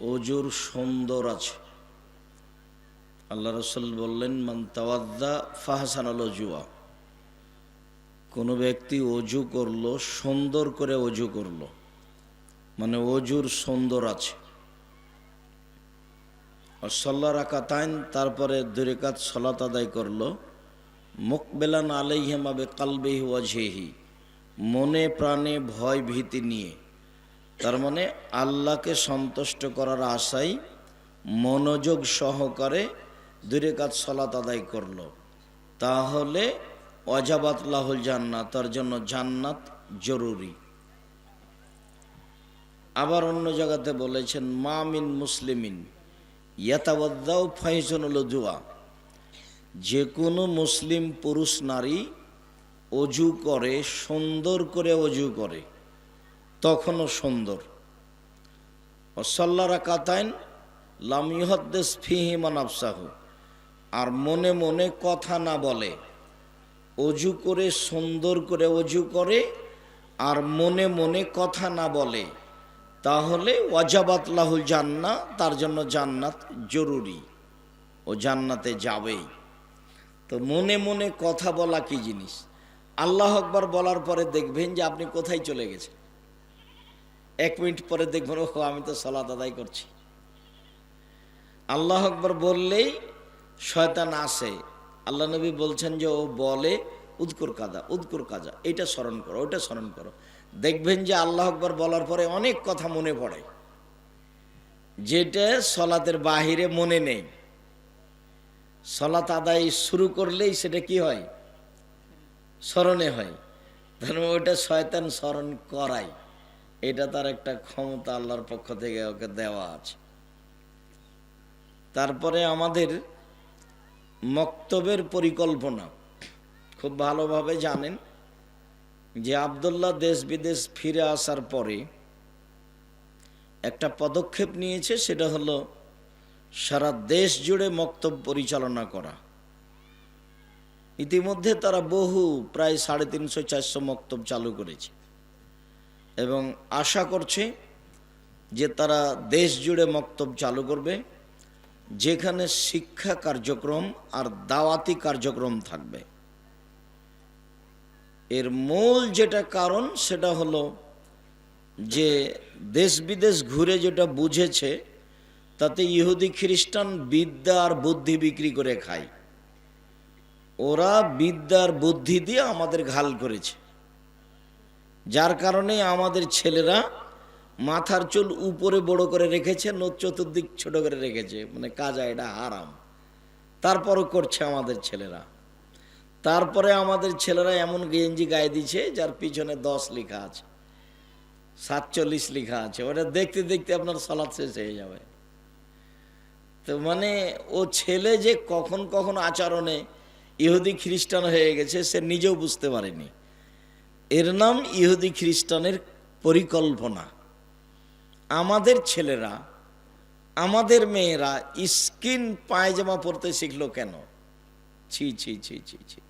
অজুর সুন্দর আছে। আল্লাহ রসুল বললেন, মান তাওয়াদ্দা ফাহাসান অজুয়া। কোনো ব্যক্তি অজু করল, সুন্দর করে অজু করল মানে অজুর সুন্দর আছে। সল্লা রাকাতাইন তারপরে দুরেকাত সলাত আদায় করল, মুকবেলান আলাইহেমাবে কালবেহি ওয়াজহেহি, মনে প্রাণে ভয় ভীতি নিয়ে। তার মানে আল্লাহকে সন্তুষ্ট করার আশাই মনোযোগ সহকারে দূরে কাজ সলাত আদায় করল। তাহলে অজাবাত লাহুল জান্নাত, তার জন্য জান্নাত জরুরি। আবার অন্য জায়গাতে বলেছেন মামিন মুসলিমিন ইয়াতাবদ্দাও ফাইজনুল জুয়া যে কোনো মুসলিম পুরুষ নারী অজু করে, সুন্দর করে অজু করে। তখনও সুন্দর। অসল্লারা কাতাইন লামিহদ্দেস ফিহিমান আফসাহু আর মনে মনে কথা না বলে, অজু করে সুন্দর করে অজু করে, আর মনে মনে কথা না বলে, তাহলে ওয়াজাবাত লাহুল জান্না তার জন্য জান্নাত জরুরি ও জান্নাতে যাবেই। তো মনে মনে কথা বলা কি জিনিস? আল্লাহ আকবার বলার পরে দেখবেন যে আপনি কোথায় চলে গেছেন। এক মিনিট পরে দেখবেন ও আমি তো সালাদ আদায় করছি। আল্লাহ আকবর বললেই শয়তান আসে। আল্লাহ নবী বলছেন যে ও বলে, উদ্কুর কাজা উদ্কুর কাজা, এটা স্মরণ করো, ওটা স্মরণ করো। দেখবেন যে আল্লাহ আকবর বলার পরে অনেক কথা মনে পড়ে, যেটা সলাতের বাহিরে মনে নেই। সলাত আদায় শুরু করলেই সেটা কি হয়? স্মরণে হয়। ধর্ম, ওটা শয়তান স্মরণ করাই এটা তার একটা ক্ষমতা আল্লাহর পক্ষ থেকে ওকে দেওয়া আছে। তারপরে আমাদের মক্তবের পরিকল্পনা। খুব ভালোভাবে জানেন যে আবদুল্লাহ দেশ বিদেশ ফিরে আসার পরে একটা পদক্ষেপ নিয়েছে, সেটা হলো সারা দেশ জুড়ে মক্তব পরিচালনা করা। ইতিমধ্যে তারা বহু, প্রায় সাড়ে তিনশো চারশো মক্তব চালু করেছে। এবং আশা করছে যে তারা দেশ জুড়ে মক্তব চালু করবে, যেখানে শিক্ষা কার্যক্রম আর দাওয়াতি কার্যক্রম থাকবে। এর মূল যেটা কারণ, সেটা হলো যে দেশ বিদেশ ঘুরে যেটা বুঝেছে, তাতে ইহুদি খ্রিস্টান বিদ্যা আর বুদ্ধি বিক্রি করে খায়। ওরা বিদ্যার বুদ্ধি দিয়ে আমাদের ঘাল করেছে। যার কারণে আমাদের ছেলেরা মাথার চুল উপরে বড় করে রেখেছে নোট চতুর্দিক ছোট করে রেখেছে। মানে কাজা, এটা হারাম। তারপরও করছে আমাদের ছেলেরা। তারপরে আমাদের ছেলেরা এমন গেঞ্জি গায়ে দিছে যার পিছনে দশ লেখা আছে, সাতচল্লিশ লেখা আছে। ওটা দেখতে দেখতে আপনার সলাৎ শেষ হয়ে যাবে। তো মানে ও ছেলে যে কখন কখন আচরণে ইহুদি খ্রিস্টান হয়ে গেছে, সে নিজেও বুঝতে পারেনি। এর নাম ইহুদি খ্রিস্টানের পরিকল্পনা। আমাদের ছেলেরা, আমাদের মেয়েরা স্কিন পায়জামা পরতে শিখলো কেন? ছি ছি ছি ছি ছি।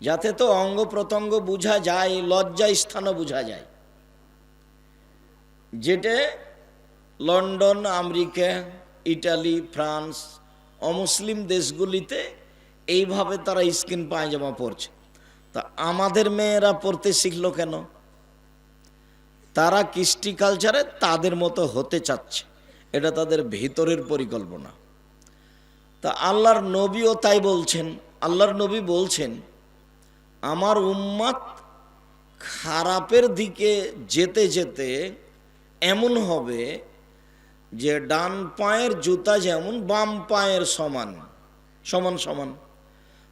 যাতে তো অঙ্গ প্রত্যঙ্গ বোঝা যায়, লজ্জা স্থানও বোঝা যায়। যেটা লন্ডন, আমেরিকা, ইটালি, ফ্রান্স, অমুসলিম দেশগুলিতে এইভাবে তারা স্কিন পায়জামা পরছে। তা আমাদের মেয়েরা পড়তে শিখলো কেন? তারা কৃষ্টি কালচারে তাদের মতো হতে চাচ্ছে। এটা তাদের ভিতরের পরিকল্পনা। তা আল্লাহর নবীও তাই বলছেন, আল্লাহর নবী বলছেন, আমার উম্মাত খারাপের দিকে যেতে যেতে এমন হবে যে ডান পায়ের জুতা যেমন বাম পায়ের সমান সমান সমান।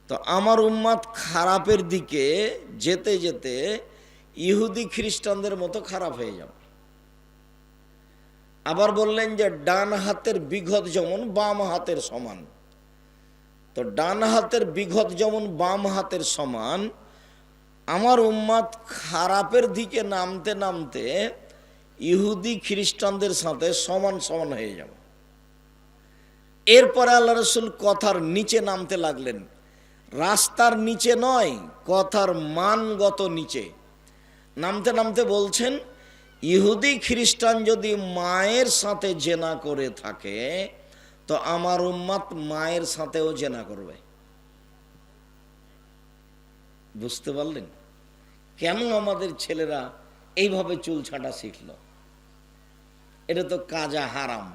তো আমার উম্মাদ খারাপের দিকে যেতে যেতে ইহুদি খ্রিস্টানদের মতো খারাপ হয়ে যাবে। আবার বললেন যে ডান হাতের বিঘত যেমন বাম হাতের সমান। তো ডান হাতের বিঘত যেমন বাম হাতের সমান, আমার উম্মাদ খারাপের দিকে নামতে নামতে ইহুদি খ্রিস্টানদের সাথে সমান সমান হয়ে যাবে। এরপরে আল্লাহ রসুল কথার নিচে নামতে লাগলেন। রাস্তার নিচে নয়, কথার মানগত নিচে। নামতে নামতে বলছেন, ইহুদি খ্রিস্টান যদি মায়ের সাথে জেনা করে থাকে, তো আমার উম্মাত মায়ের সাথেও জেনা করবে। বুঝতে পারলেন? কেন আমাদের ছেলেরা এইভাবে চুল ছাঁটা শিখল? এটা তো কাজা হারাম।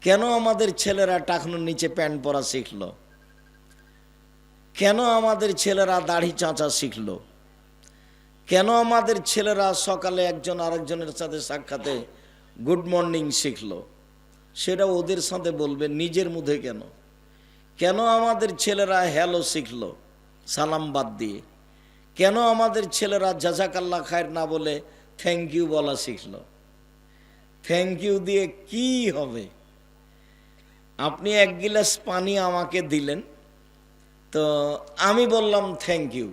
কেন আমাদের ছেলেরা টাকনুর নিচে প্যান্ট পরা শিখলো? কেন আমাদের ছেলেরা দাড়ি চাঁচা শিখল? কেন আমাদের ছেলেরা সকালে একজন আরেকজনের সাথে সাক্ষাতে গুড মর্নিং শিখল? সেটা ওদের সাথে বলবে, নিজের মুখে কেন? কেন আমাদের ছেলেরা হ্যালো শিখল? সালাম বাদ দিয়ে। কেন আমাদের ছেলেরা জাজাকাল্লা খায়ের না বলে থ্যাংক ইউ বলা শিখল? থ্যাংক ইউ দিয়ে কি হবে? আপনি এক গিলাস পানি আমাকে দিলেন তো আমি বললাম থ্যাংক ইউ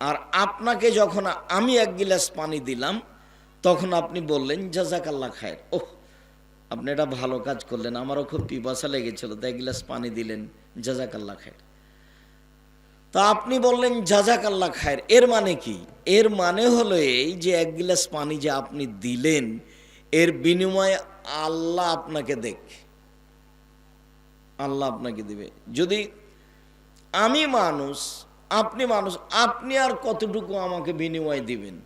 আর আপনাকে যখন আমি এক গিলাস পানি দিলাম, তখন আপনি বললেন জাজাকাল্লা খায়ের। ওহ, আপনি এটা ভালো কাজ করলেন। আমারও খুব পিপাসা লেগেছিল তো এক গিলাস পানি দিলেন জাজাকাল্লা খায়ের। তা আপনি বললেন জাজাকাল্লা খায়ের। এর মানে কি? এর মানে হলো এই যে এক গিলাস পানি যে আপনি দিলেন, এর বিনিময়ে আল্লাহ আপনাকে দেখ, আল্লাহ আপনাকে দিবে। যদি আমি মানুষ, আপনি মানুষ, আপনি আর কতটুকু আমাকে বিনিময় দিবেন?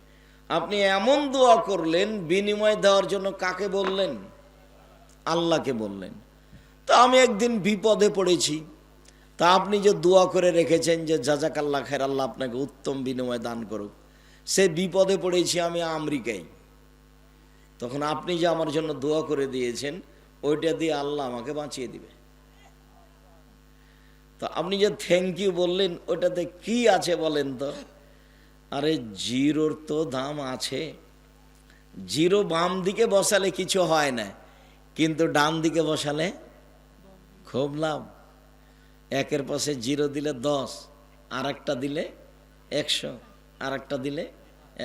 আপনি এমন দোয়া করলেন, বিনিময় দেওয়ার জন্য কাকে বললেন? আল্লাহকে বললেন। তা আমি একদিন বিপদে পড়েছি। তা আপনি যে দোয়া করে রেখেছেন যে জাজাক আল্লাহ খের আল্লাহ আপনাকে উত্তম বিনিময় দান করুক। সে বিপদে পড়েছি আমি আমেরিকায়। তখন আপনি যে আমার জন্য দোয়া করে দিয়েছেন, ওইটা দিয়ে আল্লাহ আমাকে বাঁচিয়ে দিবে তো আপনি যে থ্যাংক ইউ বললেন, ওটাতে কি আছে বলেন তো? আরে জিরোর তো দাম আছে। জিরো বাম দিকে বসালে কিছু হয় না, কিন্তু ডান দিকে বসালে খুব লাভ। একের পাশে জিরো দিলে দশ আর একটা দিলে একশো আর একটা দিলে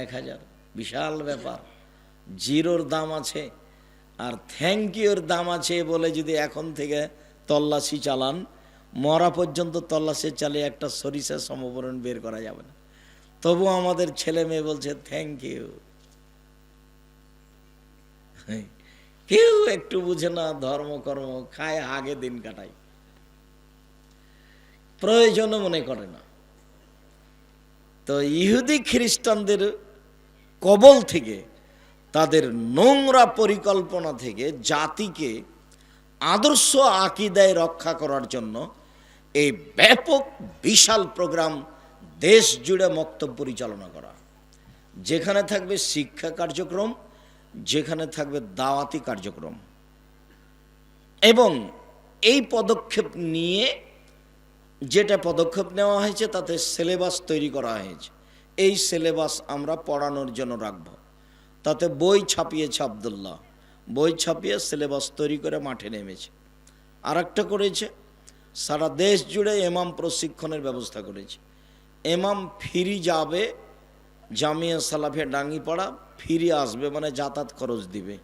এক হাজার বিশাল ব্যাপার। জিরোর দাম আছে, আর থ্যাংক ইউর দাম আছে বলে যদি এখন থেকে তল্লাশি চালান মরা পর্যন্ত তল্লাশি চালিয়ে একটা সরিষা সমবরণ বের করা যাবে না। তবু আমাদের ছেলে মেয়ে বলছে থ্যাংক ইউ কেউ একটু বুঝে না ধর্মকর্ম খায়, আগে দিন কাটায়। প্রয়োজনও মনে করে না। তো ইহুদি খ্রিস্টানদের কবল থেকে, তাদের নোংরা পরিকল্পনা থেকে জাতিকে আদর্শ আকিদায় রক্ষা করার জন্য এই ব্যাপক, বিশাল প্রোগ্রাম দেশ জুড়ে মক্তব্য পরিচালনা করা। যেখানে থাকবে শিক্ষা কার্যক্রম, যেখানে থাকবে দাওয়াতি কার্যক্রম। এবং এই পদক্ষেপ নিয়ে যেটা পদক্ষেপ নেওয়া হয়েছে, তাতে সিলেবাস তৈরি করা হয়েছে। এই সিলেবাস আমরা পড়ানোর জন্য রাখব। তাতে বই ছাপিয়েছে আবদুল্লাহ। বই ছাপিয়ে সিলেবাস তৈরি করে মাঠে নেমেছে। আর করেছে সারা দেশ জুড়ে এমাম প্রশিক্ষণের ব্যবস্থা করেছে। এমাম ফিরি যাবে, জামিয়া সালাফে ডাঙ্গিপাড়া, ফিরি আসবে মানে যাতায়াত খরচ দিবে।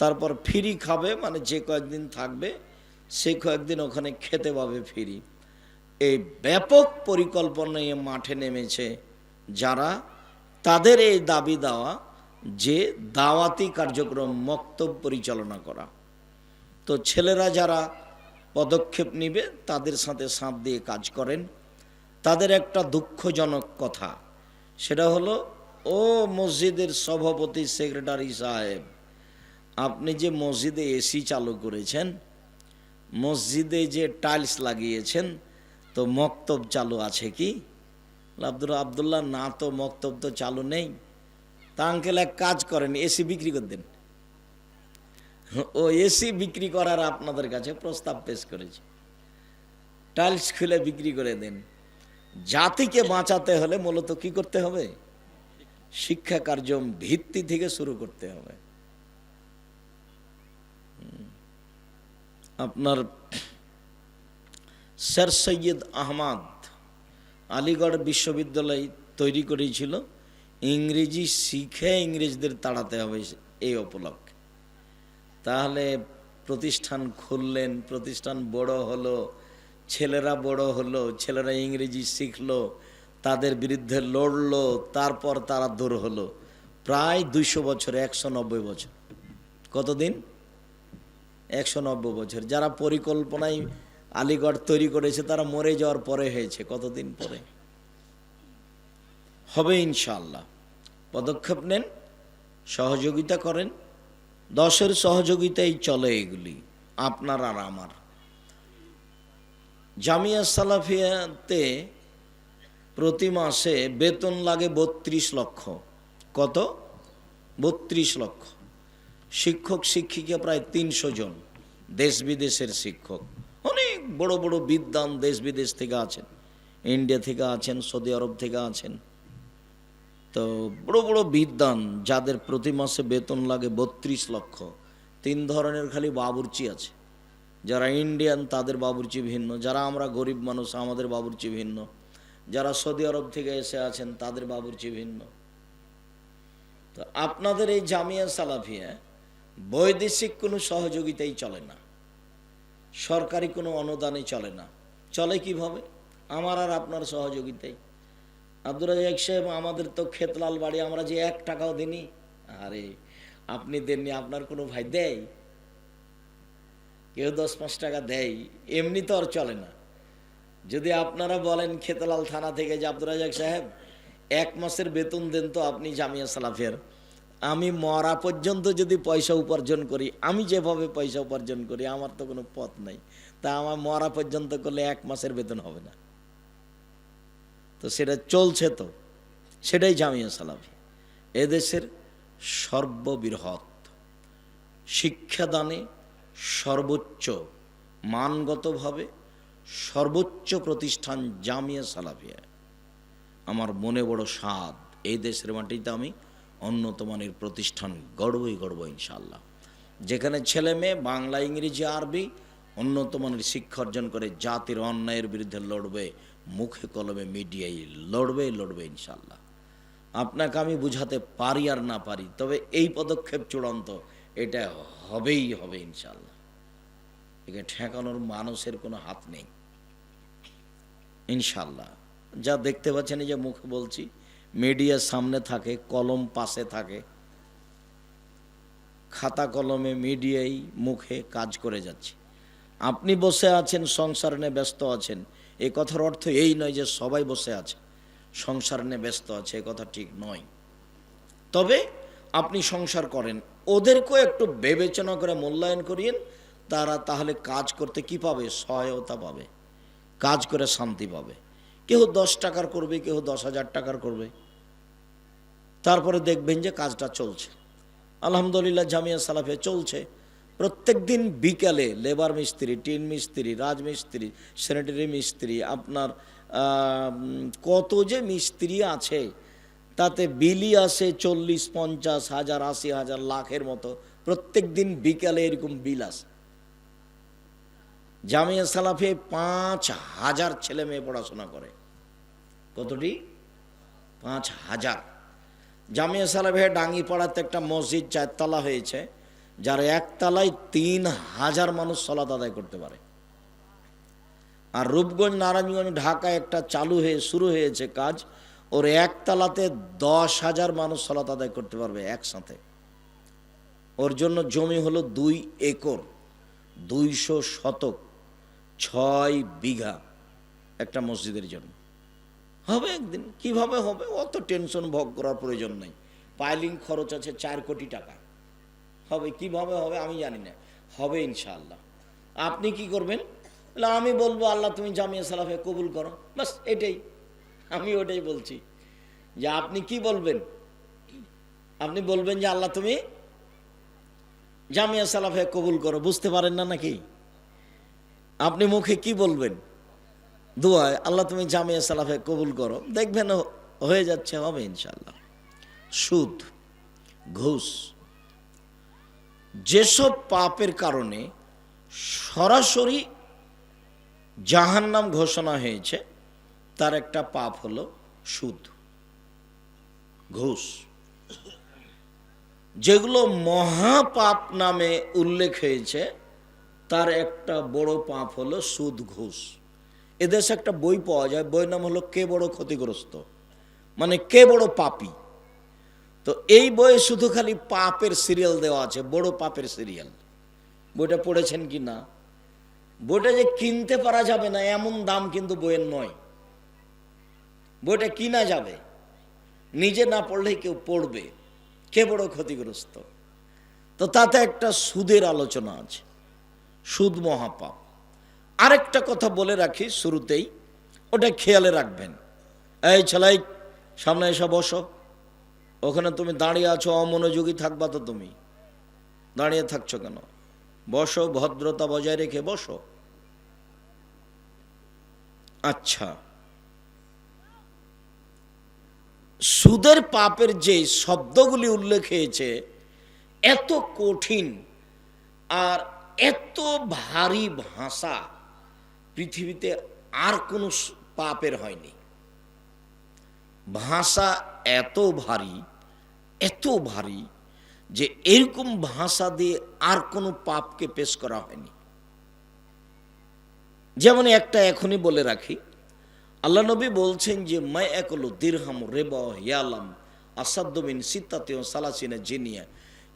তারপর ফিরি খাবে মানে যে কয়েকদিন থাকবে, সে কয়েকদিন ওখানে খেতে পাবে ফিরি। এই ব্যাপক পরিকল্পনায় মাঠে নেমেছে যারা, তাদের এই দাবি দেওয়া যে দাওয়াতি কার্যক্রম মক্তব পরিচালনা করা। তো ছেলেরা যারা পদক্ষেপ নিবে, তাদের সাথে সাঁত দিয়ে কাজ করেন। তাদের একটা দুঃখজনক কথা, সেটা হলো, ও মসজিদের সভাপতি সেক্রেটারি সাহেব, আপনি যে মসজিদে এসি চালু করেছেন, মসজিদে যে টাইলস লাগিয়েছেন, তো মক্তব চালু আছে কি? আব্দুল আবদুল্লাহ, না তো মক্তব তো চালু নেই। তা আঙ্কেল এক কাজ করেন, এসি বিক্রি করে দেন। ও এসি বিক্রি করার আপনাদের কাছে প্রস্তাব পেশ করেছে। টাইলস খুলে বিক্রি করে দেন। জাতিকে বাঁচাতে হলে মূলত কি করতে হবে? শিক্ষা কার্য ভিত্তি থেকে শুরু করতে হবে। আপনার স্যার সৈয়দ আহমাদ আলিগড় বিশ্ববিদ্যালয় তৈরি করেছিল। ইংরেজি শিখে ইংরেজদের তাড়াতে হবে এই উপলক্ষে তাহলে প্রতিষ্ঠান খুললেন, প্রতিষ্ঠান বড় হলো, ছেলেরা বড় হলো, ছেলেরা ইংরেজি শিখলো, তাদের বিরুদ্ধে লড়লো, তারপর তারা দূর হলো। প্রায় দুইশো বছর, একশো নব্বই বছর। কতদিন? একশো নব্বই বছর। যারা পরিকল্পনায় আলিগড় তৈরি করেছে, তারা মরে যাওয়ার পরে হয়েছে, কতদিন পরে? হবে ইনশাল্লাহ পদক্ষেপ নেন, সহযোগিতা করেন। দশের সহযোগিতাই চলে এগুলি, আপনার আর আমার। জামিয়া সালাফিয়াতে প্রতি মাসে বেতন লাগে বত্রিশ লক্ষ। কত? বত্রিশ লক্ষ। শিক্ষক শিক্ষিকা প্রায় তিনশো জন, দেশ বিদেশের শিক্ষক। অনেক বড় বড় বিদ্যান দেশ বিদেশ থেকে আছেন। ইন্ডিয়া থেকে আছেন, সৌদি আরব থেকে আছেন। তো বড় বড় বিদ্যান যাদের প্রতি মাসে বেতন লাগে বত্রিশ লক্ষ, তিন ধরনের খালি বাবুর্চি আছে। যারা ইন্ডিয়ান, তাদের বাবুর্চি ভিন্ন। যারা আমরা গরিব মানুষ, আমাদের বাবুর্চি ভিন্ন। যারা সৌদি আরব থেকে এসে আছেন, তাদের বাবুর্চি ভিন্ন। তো আপনাদের এই জামিয়া সালাফিয়া বৈদেশিক কোনো সহযোগিতাই চলে না। সরকারি কোনো অনুদানই চলে না। চলে কীভাবে? আমার আর আপনার সহযোগিতাই। আব্দুর রাজাক সাহেব, আমাদের তো খেতলাল বাড়ি, আমরা যে এক টাকাও দিনি আরে, আপনি দেননি, আপনার কোনো ভাই দেয়? কেউ দশ পাঁচ টাকা দেয়, এমনি তো আর চলে না। যদি আপনারা বলেন খেতলাল থানা থেকে যে আব্দুর রাজাক সাহেব, এক মাসের বেতন দেন তো আপনি জামিয়া সালাফের। আমি মরা পর্যন্ত যদি পয়সা উপার্জন করি, আমি যেভাবে পয়সা উপার্জন করি, আমার তো কোনো পথ নাই। তা আমার মরা পর্যন্ত করলে এক মাসের বেতন হবে না। তো সেটা চলছে তো। সেটাই জামিয়া সালাফি। এদেশের সর্ববৃহৎ শিক্ষাদানে সর্বোচ্চ মানগতভাবে সর্বোচ্চ প্রতিষ্ঠান জামিয়া সালাফিয়া আমার মনে বড় স্বাদ এই দেশের মাটিতে আমি অন্যতমানের প্রতিষ্ঠান গড়বই গড়ব ইনশাল্লাহ যেখানে ছেলে মেয়ে, বাংলা, ইংরেজি, আরবি উন্নতমানের শিক্ষা অর্জন করে জাতির অন্যায়ের বিরুদ্ধে লড়বে। মুখে কলমে মিডিয়ায় লড়বে লড়বে ইনশাল্লাহ আপনাকে আমি বুঝাতে পারি আর না পারি, তবে এই পদক্ষেপ চূড়ান্ত, এটা হবেই হবে ইনশাল্লাহ একে ঠেকানোর মানুষের কোনো হাত নেই। ইনশাল্লাহ যা দেখতে পাচ্ছেন এই যে মুখে বলছি মিডিয়ার সামনে থাকে, কলম পাশে থাকে। খাতা কলমে মিডিয়াই মুখে কাজ করে যাচ্ছে। আপনি বসে আছেন, সংসার নিয়ে ব্যস্ত আছেন এই কথার অর্থ এই নয় যে সবাই বসে আছে, সংসার নিয়ে ব্যস্ত আছে, এ কথা ঠিক নয়। তবে আপনি সংসার করেন, ওদেরকেও একটু বিবেচনা করে মূল্যায়ন করিয়েন, তারা তাহলে কাজ করতে কি পাবে? সহায়তা পাবে, কাজ করে শান্তি পাবে। কেউ দশ টাকার করবে কেউ দশ হাজার টাকার করবে। তারপরে দেখবেন যে কাজটা চলছে। আলহামদুলিল্লাহ জামিয়া সালাফে চলছে। প্রত্যেক দিন বিকালে লেবার মিস্ত্রি, টিন মিস্ত্রি, রাজমিস্ত্রি স্যানিটারি মিস্ত্রি, আপনার কত যে মিস্ত্রি আছে, তাতে বিলি আসে চল্লিশ, পঞ্চাশ, হাজার, আশি, হাজার, লাখের মতো। প্রত্যেক দিন বিকালে এরকম বিল আসে। জামিয়া সালাফে পাঁচ হাজার ছেলে মেয়ে পড়াশোনা করে। কতটি? পাঁচ হাজার। জামিয়া সালাফে ডাঙ্গি পাড়াতে একটা মসজিদ চারতলা হয়েছে। যার একতলায় তিন হাজার মানুষ সলাত আদায় করতে পারে। আর রূপগঞ্জ, নারায়ণগঞ্জ, ঢাকায় একটা চালু হয়ে শুরু হয়েছে কাজ। ওর একতলাতে দশ হাজার মানুষ সলাত আদায় করতে পারবে একসাথে। ওর জন্য জমি হলো দুই একর, দুইশো শতক, ছয় বিঘা একটা মসজিদের জন্য। হবে একদিন, কীভাবে হবে? অত টেনশন ভোগ করার প্রয়োজন নেই। পাইলিং খরচ আছে চার কোটি টাকা। হবে, কীভাবে হবে আমি জানি না। হবে ইনশাআল্লাহ। আপনি কি করবেন? আমি বলব, আল্লাহ তুমি জামিয়া সালাফে কবুল করো। বাস, এটাই। আমি ওটাই বলছি। যে আপনি কি বলবেন? আপনি বলবেন যে, আল্লাহ তুমি জামিয়া সালাফে কবুল করো। বুঝতে পারেন না নাকি? আপনি মুখে কি বলবেন? দোয়ায়, আল্লাহ তুমি জামিয়া সালাফে কবুল করো। দেখবেন হয়ে যাচ্ছে, হবে ইনশাল্লাহ সুদ, ঘুষ যেসব পাপের কারণে সরাসরি জাহান্নাম ঘোষণা হয়েছে, তার একটা পাপ হলো সুদ, ঘুষ। যেগুলো মহাপাপ নামে উল্লেখ হয়েছে, তার একটা বড় পাপ হলো সুদ, ঘুষ। এদেশে একটা বই পাওয়া যায় বই নাম হলো কে বড় ক্ষতিগ্রস্ত? মানে কে বড় পাপী? তো এই বইয়ে শুধু খালি পাপের সিরিয়াল দেওয়া আছে, বড় পাপের সিরিয়াল। বইটা পড়েছেন কি না? বইটা যে কিনতে পারা যাবে না, এমন দাম কিন্তু বইয়ের নয়। বইটা কিনা যাবে? নিজে না পড়লেই কেউ পড়বে। কে বড় ক্ষতিগ্রস্ত? তো তাতে একটা সুদের আলোচনা আছে। সুদ মহাপাপ। আরেকটা কথা বলে রাখি শুরুতেই, ওটা খেয়ালে রাখবেন। এই ছেলাই, সামনে এসে বসো। ওখানে তুমি দাঁড়িয়ে আছো, অমনোযোগী থাকবা তো তুমি। দাঁড়িয়ে থাকছো কেন? বসো, ভদ্রতা বজায় রেখে বসো। আচ্ছা। সুদের পাপের যে শব্দগুলি উল্লেখ হয়েছে, এত কঠিন আর এত ভারী ভাষা পৃথিবীতে আর কোনো পাপের হয়নি। ভাষা এত ভারী এত ভারী যে এরকম ভাষা দিয়ে আর কোনো পাপকে পেশ করা হয়নি। যেমন একটা এখনই বলে রাখি, আল্লাহ নবী বলছেন যে মাই একলো দিরহাম রেব হিয়ালাম আসাদ্দবিন সিত্তাতেও সালাসিনে জেনিয়া।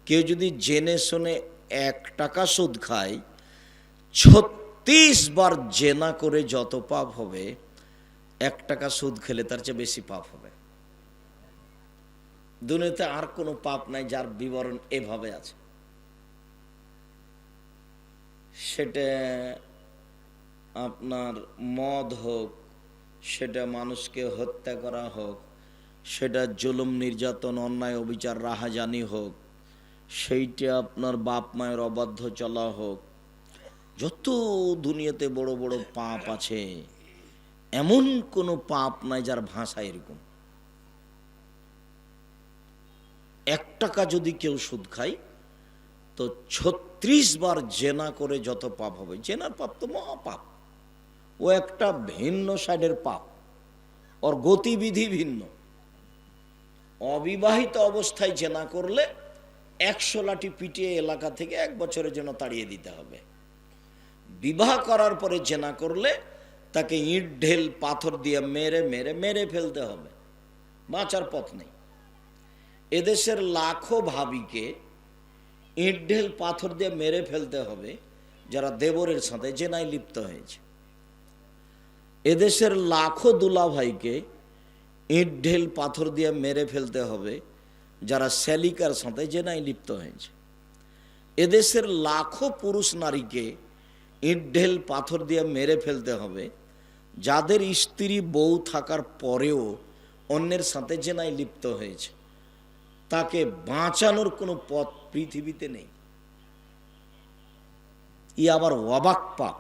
কেউ যদি জেনে শুনে এক টাকা সুদ খায়, ছত্রিশ বার জেনা করে যত পাপ হবে, এক টাকা সুদ খেলে তার চেয়ে বেশি পাপ হবে। দুনিয়াতে আর কোনো পাপ নাই যার বিবরণ এভাবে আছে। সেটা আপনার মদ হোক, সেটা মানুষকে হত্যা করা হোক, সেটা জুলুম, নির্যাতন, অন্যায়, অবিচার, রাহাজানি হোক, সেইটা আপনার বাপ মায়ের অবাধ্য চলা হোক, যত দুনিয়াতে বড় বড় পাপ আছে, এমন কোনো পাপ নাই যার ভাষা এরকম। এক টাকা যদি কেউ সুদ খায়, তো ছত্রিশ বার জেনা করে যত পাপ হবে, জেনার পাপ তো মহাপাপ। ও একটা ভিন্ন সাইডের পাপ, ওর গতিবিধি ভিন্ন। অবিবাহিত অবস্থায় জেনা করলে একশো লাঠি পিটিয়ে এলাকা থেকে এক বছরের জন্য তাড়িয়ে দিতে হবে। বিবাহ করার পরে জেনা করলে তাকে ইট, ঢেল, পাথর দিয়ে মেরে মেরে মেরে ফেলতে হবে। বাঁচার পথ নেই। এদেশের লাখো ভাবিকে ইট ঢেল পাথর দিয়ে মেরে ফেলতে হবে, যারা দেবরের সাথে জেনায় লিপ্ত হয়েছে। এদেশের লাখো দুলা ভাইকে ইট ঢেল পাথর দিয়ে মেরে ফেলতে হবে, যারা শ্যালিকার সাথে জেনায় লিপ্ত হয়েছে। এদেশের লাখো পুরুষ নারীকে ইট ঢেল পাথর দিয়ে মেরে ফেলতে হবে, যাদের স্ত্রী বউ থাকার পরেও অন্যের সাথে জেনায় লিপ্ত হয়েছে। তাকে বাঁচানোর কোনো পথ পৃথিবীতে নেই। ই আবার অবাক পাপ।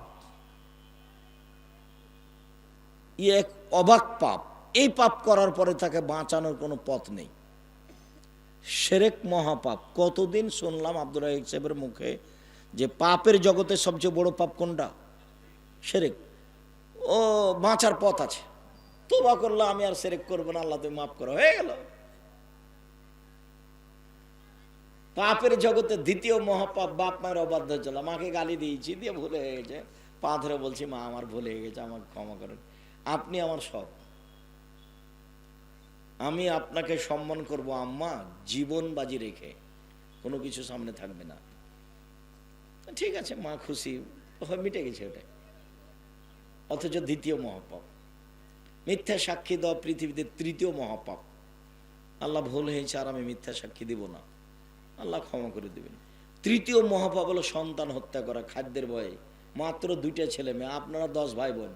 ই এক অবাক পাপ। এই পাপ করার পরে তাকে বাঁচানোর কোনো পথ নেই। সেরেক মহাপাপ। কতদিন শুনলাম আব্দুল রাহিক সাহেবের মুখে যে পাপের জগতে সবচেয়ে বড় পাপ কোনটা? সেরেক। ও, বাঁচার পথ আছে। তোবা করলে আমি আর সেরেক করব না, আল্লাহ তুমি মাফ করো। হয়ে গেল। পাপের জগতে দ্বিতীয় মহাপাপ, বাপ মায়ের অবাধ্য চল মাকে গালি দিয়েছি, দিয়ে ভুলে হয়ে গেছে। পা ধরে বলছি, মা, আমার ভুলে হয়ে গেছে, আমাকে ক্ষমা করেন। আপনি আমার সব। আমি আপনাকে সম্মান করব, আম্মা, জীবন বাজি রেখে। কোনো কিছু সামনে থাকবে না। ঠিক আছে, মা খুশি। মিটে গেছে ওটা অথচ দ্বিতীয় মহাপাপ। মিথ্যা সাক্ষী দেওয়া পৃথিবীতে তৃতীয় মহাপাপ। আল্লাহ ভুল হয়েছে আর আমি মিথ্যা সাক্ষী দিব না। আল্লাহ ক্ষমা করে দেবেন। তৃতীয় মহাপাপ হলো সন্তান হত্যা করা, খাদ্যের ভয়ে। মাত্র দুইটা ছেলে মেয়ে, আপনারা দশ ভাই বোন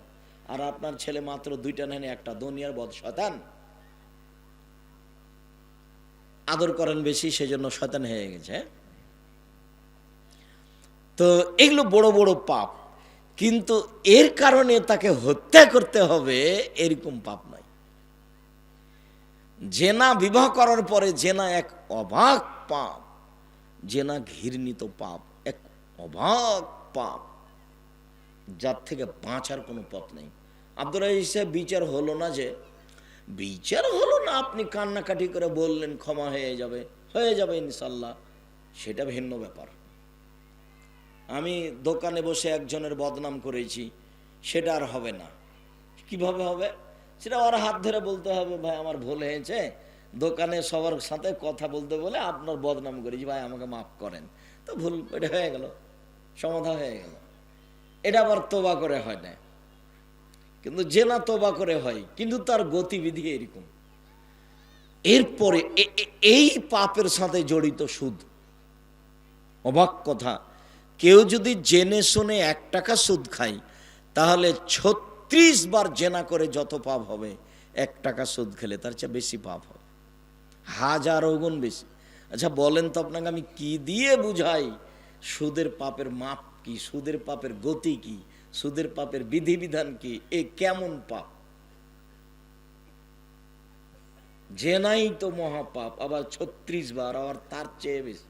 আর আপনার ছেলে মাত্র দুইটা নেন একটা, দুনিয়ার বদ শতান আদর করেন বেশি, সেজন্য শতান হয়ে গেছে হ্যাঁ? তো এগুলো বড় বড় পাপ। কিন্তু এর কারণে তাকে হত্যা করতে হবে, এরকম পাপ নয়। জেনা বিবাহ করার পরে জেনা এক অবাক পাপ। জেনা ঘৃণিত পাপ, এক অবাক পাপ, যার থেকে বাঁচার কোনো পথ নেই। আব্দুল রাজিজ সাহেব বিচার হলো না যে, বিচার হলো না, আপনি কান্নাকাটি করে বললেন, ক্ষমা হয়ে যাবে হয়ে যাবে ইনশাল্লাহ, সেটা ভিন্ন ব্যাপার। আমি দোকানে বসে একজনের বদনাম করেছি, সেটা আর হবে না। কীভাবে হবে? সেটা ওর হাত ধরে বলতে হবে, ভাই, আমার ভুল হয়েছে দোকানে সবার সাথে কথা বলতে বলে আপনার বদনাম করি যে, ভাই, আমাকে মাফ করেন। তো ভুল, এটা হয়ে গেল সমাধা হয়ে গেল। এটা আবার তোবা করে হয় না। কিন্তু যে না তোবা করে হয়, কিন্তু তার গতিবিধি এরকম। এরপরে এই পাপের সাথে জড়িত সুদ। অবাক কথা, কেউ যদি জেনে শুনে এক টাকা সুদ খায়, তাহলে ছত্রিশ বার জেনা করে যত পাপ হবে, এক টাকা সুদ খেলে তার চেয়ে বেশি পাপ হবে। হাজার গুণ বেশি। আচ্ছা বলেন তো আপনাকে আমি কি দিয়ে বুঝাই সুদের পাপের মাপ কি, সুদের পাপের গতি কি, সুদের পাপের বিধিবিধান কি, এ কেমন পাপ? জেনাই তো মহাপাপ, আবার ছত্রিশ বার, আবার তার চেয়ে বেশি।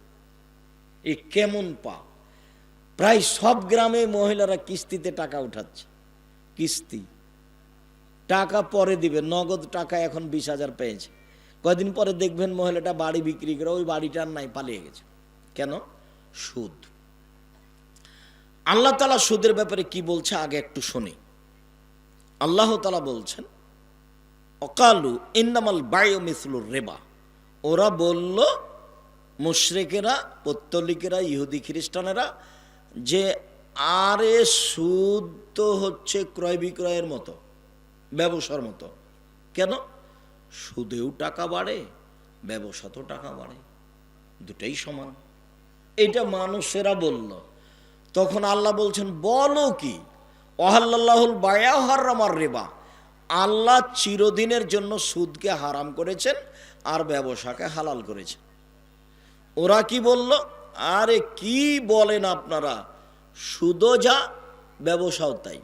এ কেমন পাপ? প্রায় সব গ্রামে মহিলারা কিস্তিতে টাকা উঠাচ্ছে। কিস্তি। টাকা পরে দিবে, নগদ টাকা এখন বিশ হাজার পেয়েছে। কয়দিন পরে দেখবেন মহিলাটা বাড়ি বিক্রি করে ওই বাড়িটার নাই, পালিয়ে গেছে। কেন? সুদ। আল্লাহ তালা সুদের ব্যাপারে কি বলছে আগে একটু শুনি। আল্লাহ তালা বলছেন, অকালু ইন্নামাল বায়ো মিসলুর রেবা। ওরা বলল, মুশরেকেরা, পত্তলিকেরা, ইহুদি খ্রিস্টানেরা, যে আরে সুদ তো হচ্ছে ক্রয় বিক্রয়ের মতো, ব্যবসার মতো। কেন? সুদেও টাকা বাড়ে, ব্যবসাতেও টাকা বাড়ে। দুটাই সমান। এটা মানুষেরা বলল। তখন আল্লাহ বলছেন, বলো কি? ওহাল্লাহুল বায়া হারামার রেবা। আল্লাহ চিরদিনের জন্য সুদকে হারাম করেছেন আর ব্যবসাকে হালাল করেছেন। ওরা কি বলল? আরে কি বলেন আপনারা? সুদও যা, ব্যবসাও তাই।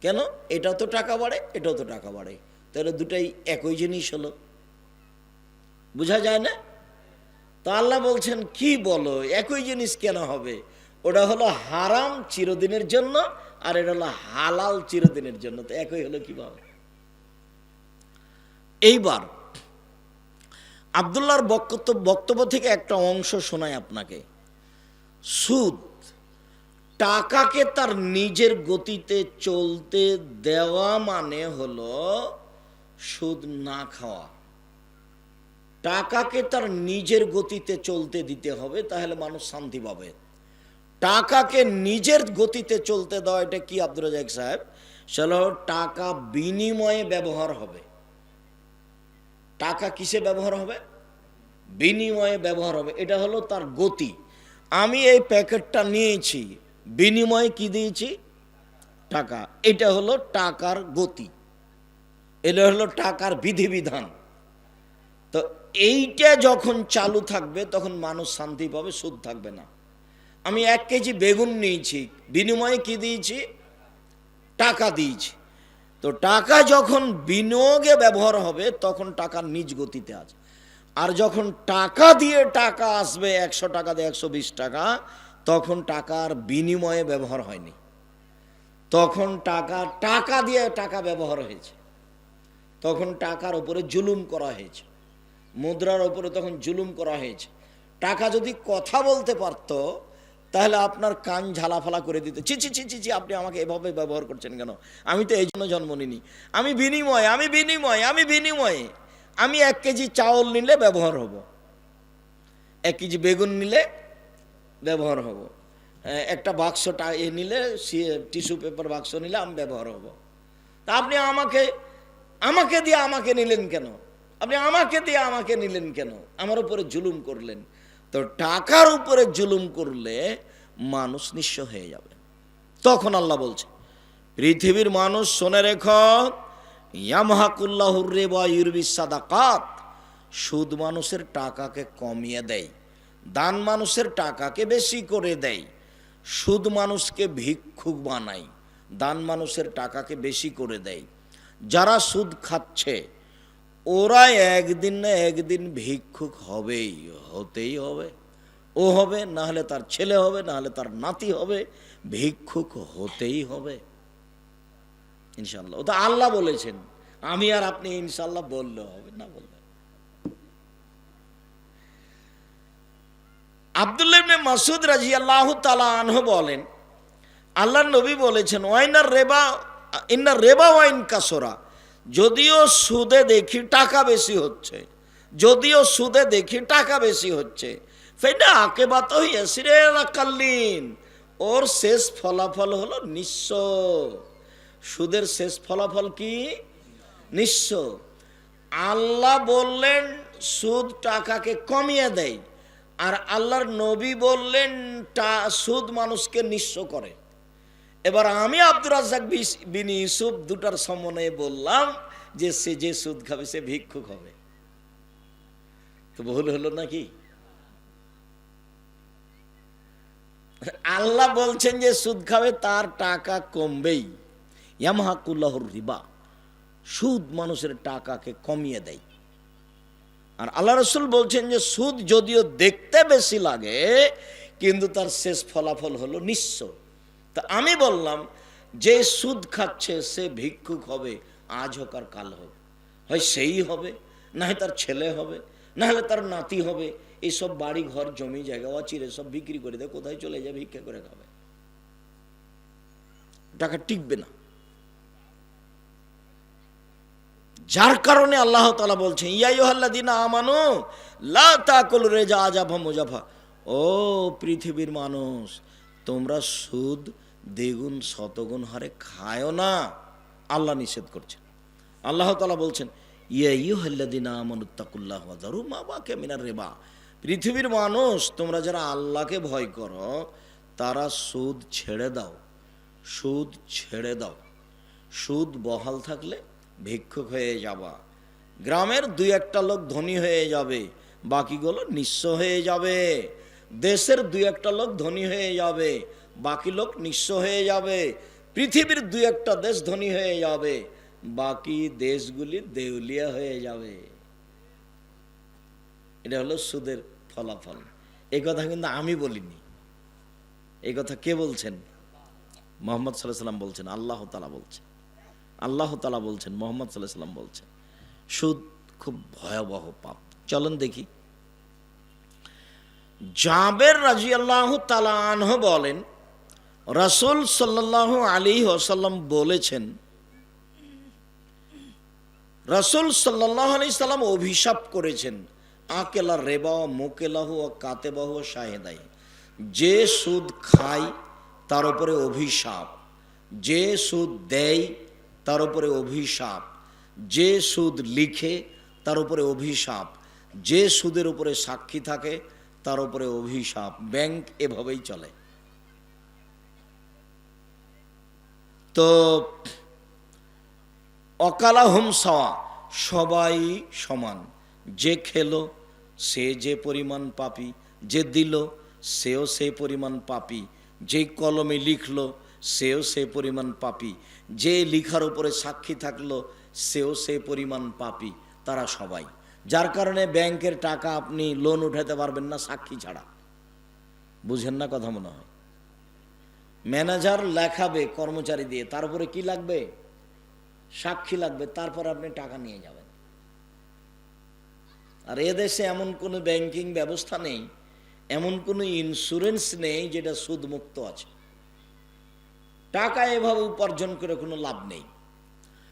কেন? এটা তো টাকা বাড়ে, এটাও তো টাকা বাড়ে। তাহলে দুটাই একই জিনিস হলো। বোঝা যায় না? তা আল্লাহ বলছেন, কি বলো, একই জিনিস কেন হবে? ওটা হলো হারাম চিরদিনের জন্য আর এটা হলো হালাল চিরদিনের জন্য। তো একই হলো কীভাবে? এইবার আবদুল্লাহর বক্তব্য বক্তব্য থেকে একটা অংশ শোনায় আপনাকে। সুদ, টাকাকে তার নিজের গতিতে চলতে দেওয়া মানে হলো সুদ না খাওয়া। টাকাকে তার নিজের গতিতে চলতে দিতে হবে, তাহলে মানুষ শান্তি পাবে। টাকাকে নিজের গতিতে চলতে দেওয়া, এটা কি আব্দুল রাজাক সাহেব? সেটা হলো টাকা বিনিময়ে ব্যবহার হবে। টাকা কিসে ব্যবহার হবে? বিনিময়ে ব্যবহার হবে। এটা হলো তার গতি। আমি এই প্যাকেটটা নিয়েছি, বিনিময়ে কি দিয়েছি? টাকা। এটা হলো টাকার গতি। এটা হলো টাকার বিধিবিধান। তো এইটা যখন চালু থাকবে, তখন মানুষ শান্তি পাবে, সুদ থাকবে না। আমি এক কেজি বেগুন নিয়েছি, বিনিময়ে কি দিয়েছি? টাকা দিয়েছি। তো টাকা যখন বিনিয়োগে ব্যবহার হবে, তখন টাকা নিজ গতিতে আছে। আর যখন টাকা দিয়ে টাকা আসবে, একশো টাকা দিয়ে একশো বিশ টাকা, তখন টাকার বিনিময়ে ব্যবহার হয়নি। তখন টাকা টাকা দিয়ে টাকা ব্যবহার হয়েছে। তখন টাকার ওপরে জুলুম করা হয়েছে। মুদ্রার ওপরে তখন জুলুম করা হয়েছে। টাকা যদি কথা বলতে পারতো তাহলে আপনার কান ঝালাফালা করে দিত। ছি ছি ছি ছি আপনি আমাকে এভাবে ব্যবহার করছেন কেন? আমি তো এই জন্য জন্ম নিনি আমি বিনিময় আমি বিনিময় আমি বিনিময়ে। আমি এক কেজি চাউল নিলে ব্যবহার হব। এক কেজি বেগুন নিলে ব্যবহার হব। হ্যাঁ, একটা বাক্স টা- এ নিলে টিস্যু পেপার বাক্স নিলে আমি ব্যবহার হব। তা আপনি আমাকে আমাকে দিয়ে আমাকে নিলেন কেন? আপনি আমাকে দিয়ে আমাকে নিলেন কেন? আমার উপরে জুলুম করলেন। তো টাকার উপরে জুলুম করলে মানুষ নিঃস্ব হয়ে যাবে। তখন আল্লাহ বলছে, পৃথিবীর মানুষ শোনে রেখ রে সাদাকাত। সুদ মানুষের টাকাকে কমিয়ে দেয়, দান মানুষের টাকাকে বেশি করে দেয়, সুদ মানুষকে ভিক্ষুক বানায়, দান মানুষের টাকাকে বেশি করে দেয়। যারা সুদ খাচ্ছে ওরা একদিন না একদিন ভিক্ষুক হবেই, হতেই হবে। ও হবে, না হলে তার ছেলে হবে, না হলে তার নাতি হবে, ভিক্ষুক হতেই হবে। ইনশাল্লাহ ও তো আল্লাহ বলেছেন, আমি আর আপনি ইনশাল্লাহ বললে হবে না বললে। আবদুল্লাহ ইবনে মাসুদ রাজি আল্লাহ তালা আনহ বলেন আল্লাহ নবী বলেছেন, ওয়াইনার রেবা ইন্নার রেবা ওয়াইন কাসোরা। যদিও সুদে দেখি টাকা বেশি হচ্ছে, যদিও সুদে দেখি টাকা বেশি হচ্ছে ফেনা আকে বাত হইয়াছিরে কাল্লিন, ওর শেষ ফলাফল হলো নিঃস্ব। সুদের শেষ ফলাফল কি? নিঃস্ব। আল্লাহ বললেন, সুদ টাকাকে কমিয়ে দেয়, আর আল্লাহর নবী বললেন সুদ মানুষকে নিঃস্ব করে। এবার আমি আব্দুর রাজ্জাক বিস- বিন ইউসুফ দুটার সমন্বয়ে বললাম যে সে যে সুদ খাবে, সে ভিক্ষুক হবে। তো ভুল হলো নাকি? আল্লাহ বলছেন যে সুদ খাবে, তার টাকা কমবেই। ইয়ামহাকুল্লাহর রিবা। সুদ মানুষের টাকাকে কমিয়ে দেয়। আর আল্লাহ রসুল বলছেন যে সুদ যদিও দেখতে বেশি লাগে, কিন্তু তার শেষ ফলাফল হলো নিঃস্ব। তা আমি বললাম, যে সুদ খাচ্ছে সে ভিক্ষুক হবে, আজ হোক আর কাল হোক। হয় সেই হবে, না হয় তার ছেলে হবে, না হলে তার নাতি হবে। এইসব বাড়ি ঘর, জমি, জায়গা, অচিরে সব বিক্রি করে দেয় কোথায় চলে যাবে, ভিক্ষা করে খাবে। টাকা টিকবে না। যার কারণে আল্লাহ তালা বলছেন ইয়াইহাল্লাদিনা আমানু, লা রেজা আজাফা মুজাফা। ও পৃথিবীর মানুষ, তোমরা সুদ দ্বিগুণ, শতগুণ হারে খায়ও না। আল্লাহ নিষেধ করছেন। আল্লাহ তালা বলছেন রেবা। পৃথিবীর মানুষ, তোমরা যারা আল্লাহকে ভয় করো, তারা সুদ ছেড়ে দাও। সুদ ছেড়ে দাও। সুদ বহাল থাকলে ভিক্ষুক হয়ে যাবা। গ্রামের দুই একটা লোক ধনী হয়ে যাবে, বাকিগুলো নিঃস্ব হয়ে যাবে। দেশের দুই একটা লোক ধনী হয়ে যাবে। বাকি লোক নিঃস্ব হয়ে যাবে। পৃথিবীর দুই একটা দেশ ধনী হয়ে যাবে। বাকি দেশগুলি দেউলিয়া হয়ে যাবে। এটা হলো সুদের ফলাফল। এই কথা কিন্তু আমি বলিনি। এই কথা কে বলছেন? মোহাম্মদ সাল্লাহ সাল্লাম বলছেন, আল্লাহ তালা বলছেন। আল্লাহ তালা বলছেন, মোহাম্মদ সাল্লাহ সাল্লাম বলছেন, সুদ খুব ভয়াবহ পাপ। চলন দেখি। জাবের রাজি আল্লাহ তালা আনহ বলেন রাসুল সাল্লাহ আলী ওসাল্লাম বলেছেন, রাসুল সাল্লাহ আলি সাল্লাম অভিশাপ করেছেন, আকেলা রেবা মোকেলাহ কাতেবাহ শাহেদাই। যে সুদ খায়, তার উপরে অভিশাপ। যে সুদ দেয়, তার উপরে অভিশাপ। যে সুদ লিখে, তার উপরে অভিশাপ। যে সুদের উপরে সাক্ষী থাকে, তার উপরে অভিশাপ। ব্যাংক এভাবেই চলে। তো অকালা হোম সাওয়া, সবাই সমান। যে খেলো, সে যে পরিমাণ পাপি। যে দিল, সেও সে পরিমাণ পাপি। যে কলমে লিখলো, সেও সে পরিমাণ পাপি। যে লিখার উপরে সাক্ষী থাকল, সেও সে পরিমাণ পাপি। তারা সবাই। যার কারণে ব্যাংকের টাকা আপনি লোন উঠাতে পারবেন না সাক্ষী ছাড়া। বুঝেন না কথা মনে হয়? ম্যানেজার লেখাবে কর্মচারী দিয়ে, তার উপরে কি লাগবে? সাক্ষী লাগবে, তারপর আপনি টাকা নিয়ে যাবেন। আর এদেশে এমন কোনো ব্যাংকিং ব্যবস্থা নেই, এমন কোনো ইন্স্যুরেন্স নেই যেটা সুদমুক্ত আছে। টাকা এভাবে উপার্জন করে কোনো লাভ নেই।